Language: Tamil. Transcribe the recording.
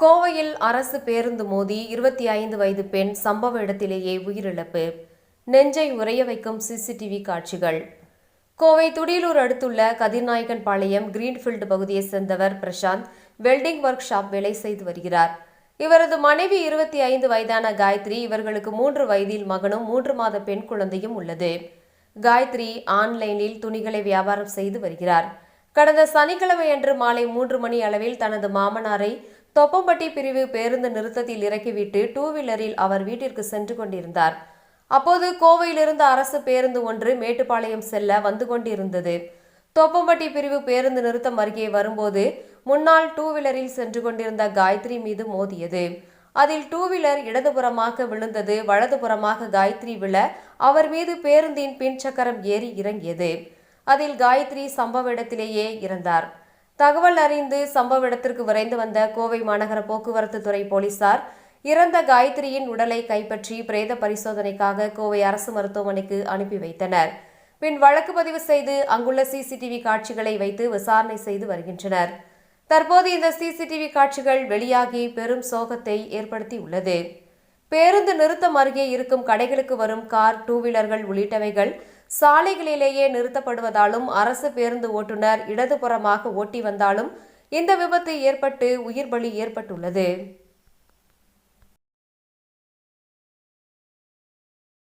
கோவையில் அரசு பேருந்து மோதி இருபத்தி ஐந்து வயது பெண் சம்பவ இடத்திலேயே உயிரிழப்பு. நெஞ்சை உறைய வைக்கும் சிசிடிவி காட்சிகள். கோவை துடியலூர் அடுத்துள்ள கதிர்நாயகன் பாளையம் கிரீன்ஃபீல்டு பகுதியை சேர்ந்தவர் பிரசாந்த் வெல்டிங் ஒர்க் ஷாப் வேலை செய்து வருகிறார். இவரது மனைவி இருபத்தி ஐந்து வயதான காயத்ரி இவர்களுக்கு மூன்று வயதில் மகனும் மூன்று மாத பெண் குழந்தையும் உள்ளது. காயத்ரி ஆன்லைனில் துணிகளை வியாபாரம் செய்து வருகிறார். கடந்த சனிக்கிழமை அன்று மாலை மூன்று மணி அளவில் தனது மாமனாரை தொப்பம்பட்டி பிரிவு பேருந்து நிறுத்தத்தில் இறக்கிவிட்டு டூ வீலரில் அவர் வீட்டிற்கு சென்று கொண்டிருந்தார். அப்போது கோவையிலிருந்து அரசு பேருந்து ஒன்று மேட்டுப்பாளையம் செல்ல வந்து கொண்டிருந்தது. தொப்பம்பட்டி பிரிவு பேருந்து நிறுத்தம் அருகே வரும்போது முன்னால் டூ வீலரில் சென்று கொண்டிருந்த காயத்ரி மீது மோதியது. அதில் டூ வீலர் இடதுபுறமாக விழுந்தது. வலதுபுறமாக காயத்ரி விழ அவர் மீது பேருந்தின் பின் சக்கரம் ஏறி இறங்கியது. அதில் காயத்ரி சம்பவ இடத்திலேயே இறந்தார். தகவல் அறிந்து சம்பவ இடத்திற்கு விரைந்து வந்த கோவை மாநகர போக்குவரத்து துறை போலீசார் இறந்த காயத்ரியின் உடலை கைப்பற்றி பிரேத பரிசோதனைக்காக கோவை அரசு மருத்துவமனைக்கு அனுப்பி வைத்தனர். பின் வழக்கு பதிவு செய்து அங்குள்ள சிசிடிவி காட்சிகளை வைத்து விசாரணை செய்து வருகின்றனர். தற்போது இந்த சிசிடிவி காட்சிகள் வெளியாகி பெரும் சோகத்தை ஏற்படுத்தியுள்ளது. பேருந்து நிறுத்தம் அருகே இருக்கும் கடைகளுக்கு வரும் கார் டூ வீலர்கள் உள்ளிட்டவைகள் சாலைகளிலேயே நிறுத்தப்படுவதாலும் அரசு பேருந்து ஓட்டுநர் இடதுபுறமாக ஓட்டி வந்தாலும் இந்த விபத்து ஏற்பட்டு உயிர் பலி ஏற்பட்டுள்ளது.